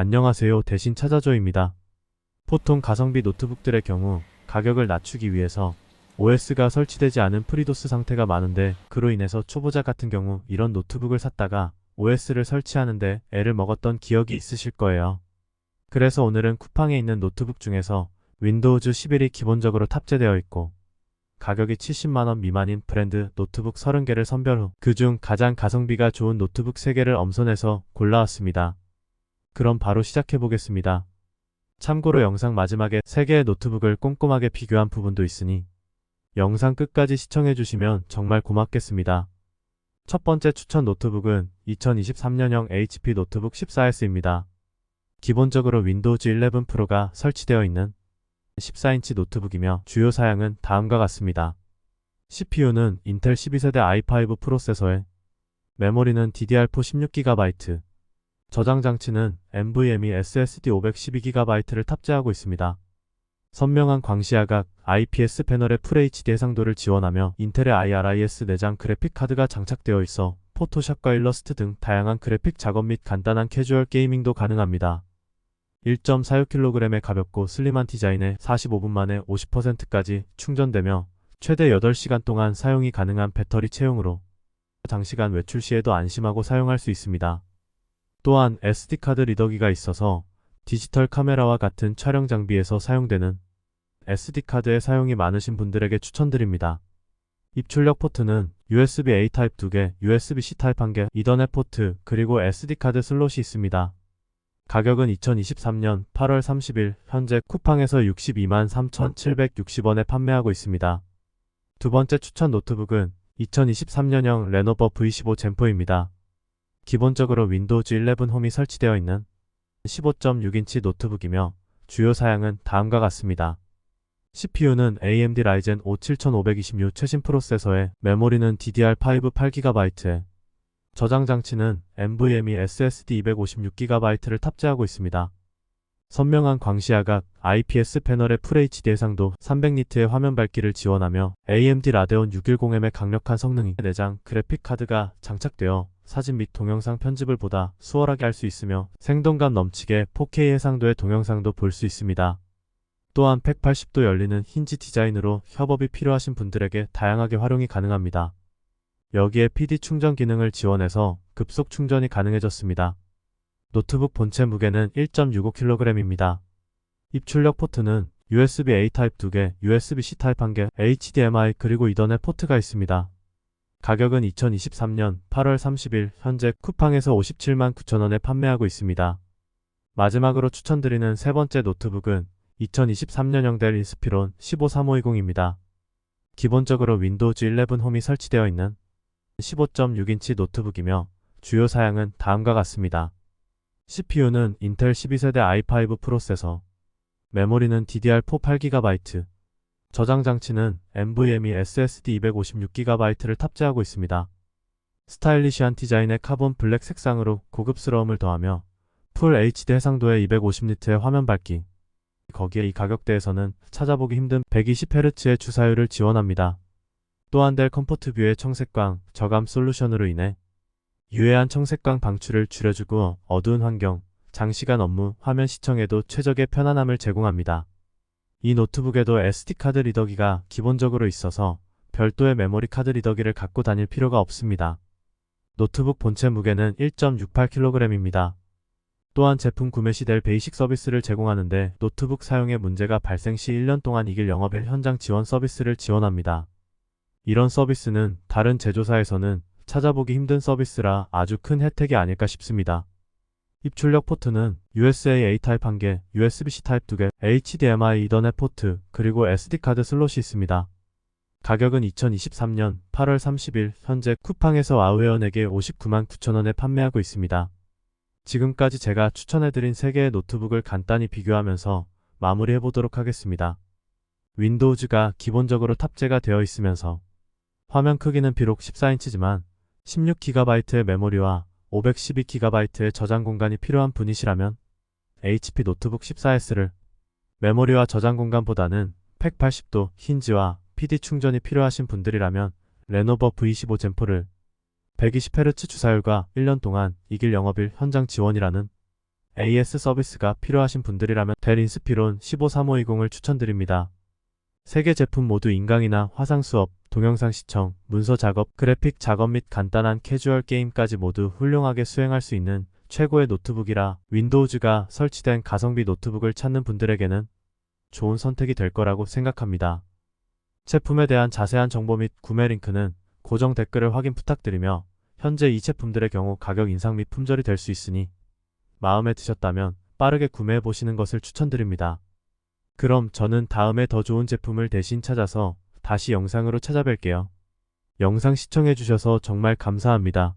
안녕하세요. 대신 찾아줘입니다. 보통 가성비 노트북들의 경우 가격을 낮추기 위해서 OS가 설치되지 않은 프리도스 상태가 많은데 그로 인해서 초보자 같은 경우 이런 노트북을 샀다가 OS를 설치하는데 애를 먹었던 기억이 있으실 거예요. 그래서 오늘은 쿠팡에 있는 노트북 중에서 윈도우즈 11이 기본적으로 탑재되어 있고 가격이 70만원 미만인 브랜드 노트북 30개를 선별 후 그중 가장 가성비가 좋은 노트북 3개를 엄선해서 골라왔습니다. 그럼 바로 시작해 보겠습니다. 참고로 영상 마지막에 3개의 노트북을 꼼꼼하게 비교한 부분도 있으니 영상 끝까지 시청해 주시면 정말 고맙겠습니다. 첫 번째 추천 노트북은 2023년형 HP 노트북 14S입니다. 기본적으로 윈도우즈 11 프로가 설치되어 있는 14인치 노트북이며 주요 사양은 다음과 같습니다. CPU는 인텔 12세대 i5 프로세서에 메모리는 DDR4 16GB, 저장 장치는 NVMe SSD 512GB를 탑재하고 있습니다. 선명한 광시야각 IPS 패널의 FHD 해상도를 지원하며 인텔의 IRIS 내장 그래픽 카드가 장착되어 있어 포토샵과 일러스트 등 다양한 그래픽 작업 및 간단한 캐주얼 게이밍도 가능합니다. 1.46kg의 가볍고 슬림한 디자인에 45분 만에 50%까지 충전되며 최대 8시간 동안 사용이 가능한 배터리 채용으로 장시간 외출 시에도 안심하고 사용할 수 있습니다. 또한 SD카드 리더기가 있어서 디지털 카메라와 같은 촬영 장비에서 사용되는 SD카드의 사용이 많으신 분들에게 추천드립니다. 입출력 포트는 USB-A 타입 2개, USB-C 타입 1개, 이더넷 포트, 그리고 SD카드 슬롯이 있습니다. 가격은 2023년 8월 30일 현재 쿠팡에서 62만 3,760원에 판매하고 있습니다. 두 번째 추천 노트북은 2023년형 레노버 V15 젠4입니다. 기본적으로 윈도우즈 11 홈이 설치되어 있는 15.6인치 노트북이며 주요 사양은 다음과 같습니다. CPU는 AMD 라이젠 5 7526 최신 프로세서에 메모리는 DDR5 8GB에 저장 장치는 NVMe SSD 256GB를 탑재하고 있습니다. 선명한 광시야각 IPS 패널의 FHD 해상도 300니트의 화면 밝기를 지원하며 AMD 라데온 610M의 강력한 성능이 내장 그래픽 카드가 장착되어 사진 및 동영상 편집을 보다 수월하게 할 수 있으며 생동감 넘치게 4K 해상도의 동영상도 볼 수 있습니다. 또한 180도 열리는 힌지 디자인으로 협업이 필요하신 분들에게 다양하게 활용이 가능합니다. 여기에 PD 충전 기능을 지원해서 급속 충전이 가능해졌습니다. 노트북 본체 무게는 1.65kg입니다. 입출력 포트는 USB-A 타입 2개, USB-C 타입 1개, HDMI 그리고 이더넷 포트가 있습니다. 가격은 2023년 8월 30일 현재 쿠팡에서 57만 9천원에 판매하고 있습니다. 마지막으로 추천드리는 세 번째 노트북은 2023년형 델 인스피론 15350입니다. 기본적으로 윈도우즈 11 홈이 설치되어 있는 15.6인치 노트북이며 주요 사양은 다음과 같습니다. CPU는 인텔 12세대 i5 프로세서, 메모리는 DDR4 8GB, 저장 장치는 NVMe SSD 256GB를 탑재하고 있습니다. 스타일리시한 디자인의 카본 블랙 색상으로 고급스러움을 더하며 풀 HD 해상도의 250니트의 화면 밝기, 거기에 이 가격대에서는 찾아보기 힘든 120Hz의 주사율을 지원합니다. 또한 델 컴포트 뷰의 청색광 저감 솔루션으로 인해 유해한 청색광 방출을 줄여주고 어두운 환경, 장시간 업무, 화면 시청에도 최적의 편안함을 제공합니다. 이 노트북에도 SD카드 리더기가 기본적으로 있어서 별도의 메모리 카드 리더기를 갖고 다닐 필요가 없습니다. 노트북 본체 무게는 1.68kg입니다. 또한 제품 구매 시 델 베이식 서비스를 제공하는데 노트북 사용에 문제가 발생 시 1년 동안 이길 영업일 현장 지원 서비스를 지원합니다. 이런 서비스는 다른 제조사에서는 찾아보기 힘든 서비스라 아주 큰 혜택이 아닐까 싶습니다. 입출력 포트는 USA-A 타입 1개, USB-C 타입 2개, HDMI 이더넷 포트, 그리고 SD카드 슬롯이 있습니다. 가격은 2023년 8월 30일 현재 쿠팡에서 아우웨어에게 59만 9천원에 판매하고 있습니다. 지금까지 제가 추천해드린 3개의 노트북을 간단히 비교하면서 마무리해보도록 하겠습니다. 윈도우즈가 기본적으로 탑재가 되어 있으면서 화면 크기는 비록 14인치지만 16GB의 메모리와 512GB의 저장 공간이 필요한 분이시라면 HP 노트북 14S를 메모리와 저장 공간보다는 180도 힌지와 PD 충전이 필요하신 분들이라면 레노버 V15 젠4를 120Hz 주사율과 1년 동안 이길 영업일 현장 지원이라는 AS 서비스가 필요하신 분들이라면 델 인스피론 15350을 추천드립니다. 세개 제품 모두 인강이나 화상 수업, 동영상 시청, 문서 작업, 그래픽 작업 및 간단한 캐주얼 게임까지 모두 훌륭하게 수행할 수 있는 최고의 노트북이라 윈도우즈가 설치된 가성비 노트북을 찾는 분들에게는 좋은 선택이 될 거라고 생각합니다. 제품에 대한 자세한 정보 및 구매 링크는 고정 댓글을 확인 부탁드리며 현재 이 제품들의 경우 가격 인상 및 품절이 될 수 있으니 마음에 드셨다면 빠르게 구매해 보시는 것을 추천드립니다. 그럼 저는 다음에 더 좋은 제품을 대신 찾아서 다시 영상으로 찾아뵐게요. 영상 시청해 주셔서 정말 감사합니다.